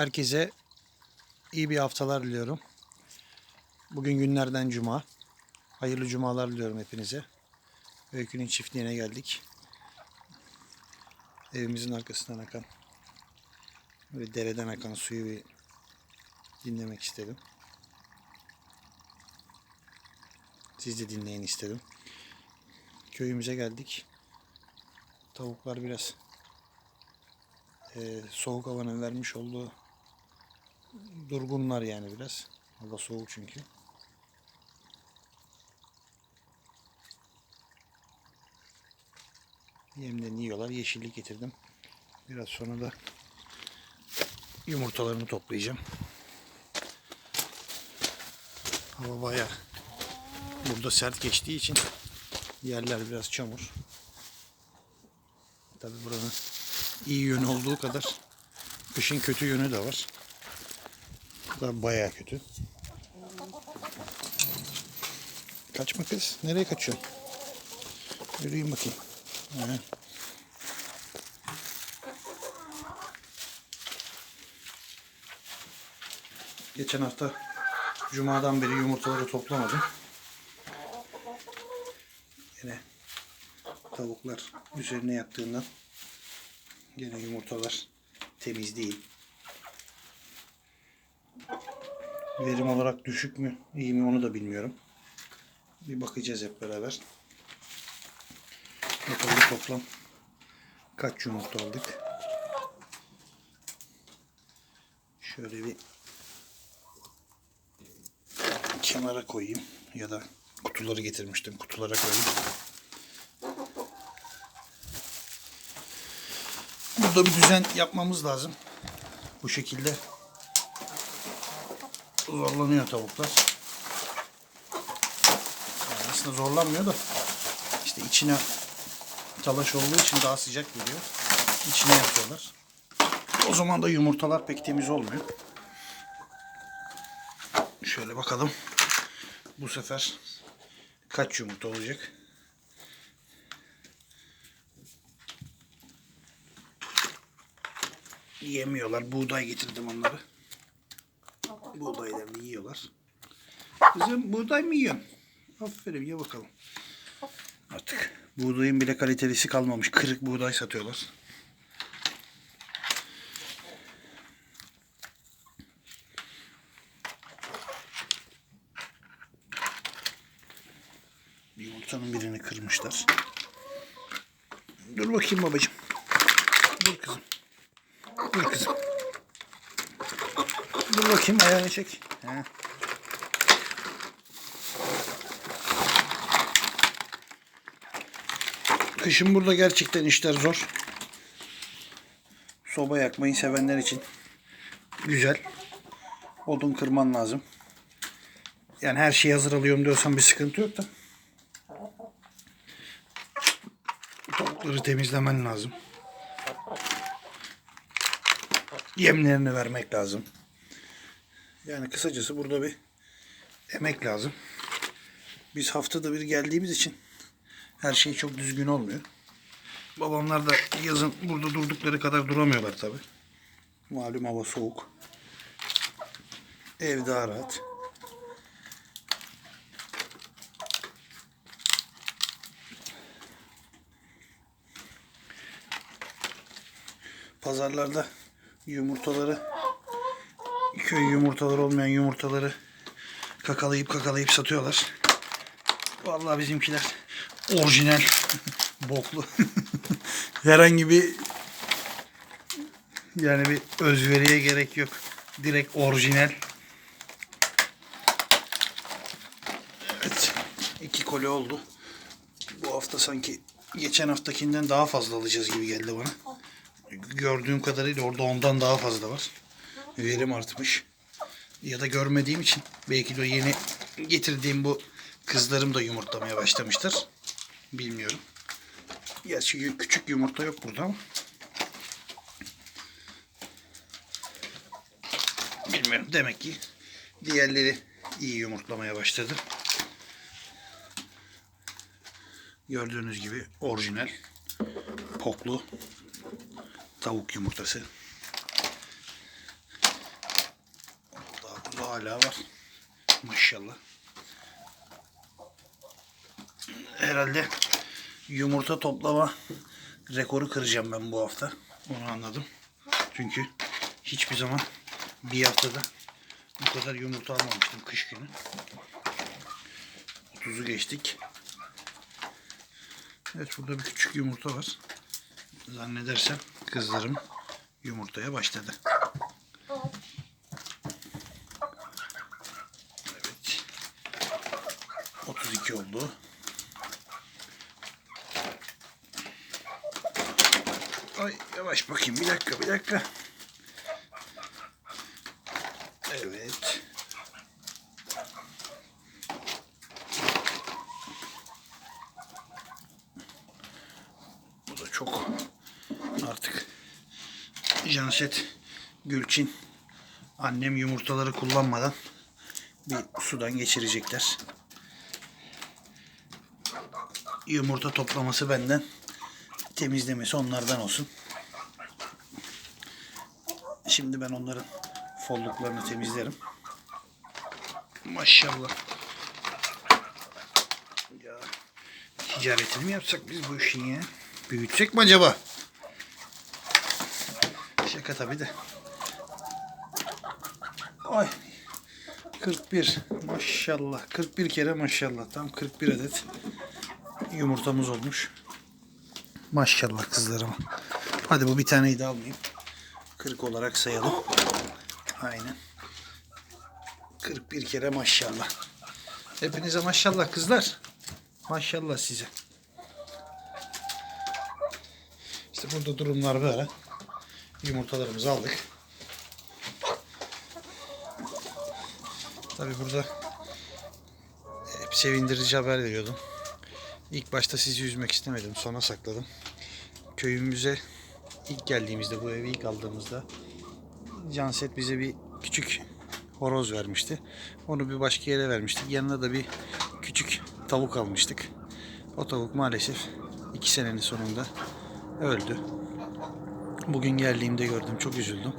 Herkese iyi bir haftalar diliyorum. Bugün günlerden cuma. Hayırlı cumalar diliyorum hepinize. Öykünün çiftliğine geldik. Evimizin arkasından akan böyle dereden akan suyu bir dinlemek istedim. Siz de dinleyin istedim. Köyümüze geldik. Tavuklar biraz eee, soğuk havanın vermiş olduğu durgunlar yani biraz. Hava soğuk çünkü. Yemlerini yiyorlar. Yeşillik getirdim. Biraz sonra da yumurtalarını toplayacağım. Hava bayağı burada sert geçtiği için yerler biraz çamur. Tabi buranın iyi yönü olduğu kadar kışın kötü yönü de var. Da bayağı kötü. Kaçma kız. Nereye kaçıyorsun? Yürüyeyim bakayım. He. Geçen hafta Cuma'dan beri yumurtaları toplamadım. Yine tavuklar üzerine yattığından yine yumurtalar temiz değil. Verim olarak düşük mü, iyi mi onu da bilmiyorum. Bir bakacağız hep beraber. Bakalım toplam kaç yumurta aldık. Şöyle bir kenara koyayım ya da kutuları getirmiştim kutulara koyayım. Burada bir düzen yapmamız lazım. Bu şekilde zorlanıyor tavuklar. Yani aslında zorlanmıyor da işte içine talaş olduğu için daha sıcak geliyor. İçine yapıyorlar. O zaman da yumurtalar pek temiz olmuyor. Şöyle bakalım. Bu sefer kaç yumurta olacak? Yemiyorlar. Buğday getirdim onları. Buğdaylarını yiyorlar. Kızım buğday mı yiyorsun? Aferin ye bakalım. Artık buğdayın bile kalitelisi kalmamış. Kırık buğday satıyorlar. Yumurtanın birini kırmışlar. Dur bakayım babacığım. Dur kızım. Dur kızım. Dur bakayım ayağını çek. He. Kışın burada gerçekten işler zor. Soba yakmayı sevenler için güzel. Odun kırman lazım. Yani her şeyi hazır alıyorum diyorsan bir sıkıntı yok da. Tavukları temizlemen lazım. Yemlerini vermek lazım. Yani kısacası burada bir emek lazım. Biz haftada bir geldiğimiz için her şey çok düzgün olmuyor. Babamlar da yazın burada durdukları kadar duramıyorlar tabi. Malum hava soğuk. Ev daha rahat. Pazarlarda yumurtaları köy yumurtaları olmayan yumurtaları kakalayıp kakalayıp satıyorlar. Vallahi bizimkiler orijinal boklu. Herhangi bir yani bir özveriye gerek yok. Direkt orijinal. Evet. iki koli oldu. Bu hafta sanki geçen haftakinden daha fazla alacağız gibi geldi bana. Gördüğüm kadarıyla orada ondan daha fazla var. Verim artmış. Ya da görmediğim için belki de yeni getirdiğim bu kızlarım da yumurtlamaya başlamıştır. Bilmiyorum. Gerçi küçük yumurta yok burada ama. Bilmiyorum. Demek ki diğerleri iyi yumurtlamaya başladı. Gördüğünüz gibi orijinal poklu tavuk yumurtası. Hala var. Maşallah. Herhalde yumurta toplama rekoru kıracağım ben bu hafta. Onu anladım. Çünkü hiçbir zaman bir haftada bu kadar yumurta almamıştım kış günü. 30'u geçtik. Evet burada bir küçük yumurta var. Zannedersem kızlarım yumurtaya başladı. Evet. 32 oldu. Ay yavaş bakayım bir dakika bir dakika. Evet. Bu da çok artık Janset Gülçin annem yumurtaları kullanmadan bir sudan geçirecekler. Yumurta toplaması benden, temizlemesi onlardan olsun. Şimdi ben onların folluklarını temizlerim. Maşallah. Ya ticaretini mi yapsak biz bu işin ya? Büyütsek mi acaba? Şaka tabii de. Ay. 41 maşallah 41 kere maşallah tam 41 adet yumurtamız olmuş. Maşallah kızlarıma. Hadi bu bir taneyi de almayayım. 40 olarak sayalım. Aynen. 41 kere maşallah. Hepinize maşallah kızlar. Maşallah size. İşte burada durumlar böyle. Yumurtalarımızı aldık. Tabi burada hep sevindirici haber veriyordum. İlk başta sizi üzmek istemedim. Sona sakladım. Köyümüze ilk geldiğimizde, bu evi ilk aldığımızda Canset bize bir küçük horoz vermişti. Onu bir başka yere vermiştik. Yanına da bir küçük tavuk almıştık. O tavuk maalesef iki senenin sonunda öldü. Bugün geldiğimde gördüm. Çok üzüldüm.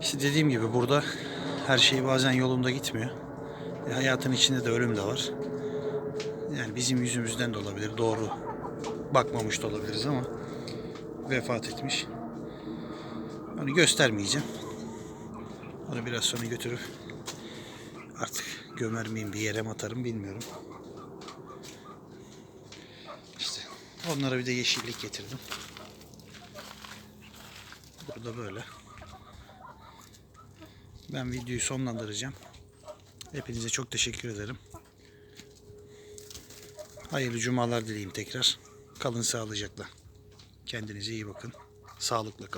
İşte dediğim gibi burada her şey bazen yolunda gitmiyor. E, hayatın içinde de ölüm de var. Yani bizim yüzümüzden de olabilir. Doğru bakmamış da olabiliriz ama vefat etmiş. Onu göstermeyeceğim. Onu biraz sonra götürüp artık gömer miyim bir yere mi atarım bilmiyorum. İşte onlara bir de yeşillik getirdim. Burada böyle. Ben videoyu sonlandıracağım. Hepinize çok teşekkür ederim. Hayırlı cumalar dileyim tekrar. Kalın sağlıcakla. Kendinize iyi bakın. Sağlıkla kalın.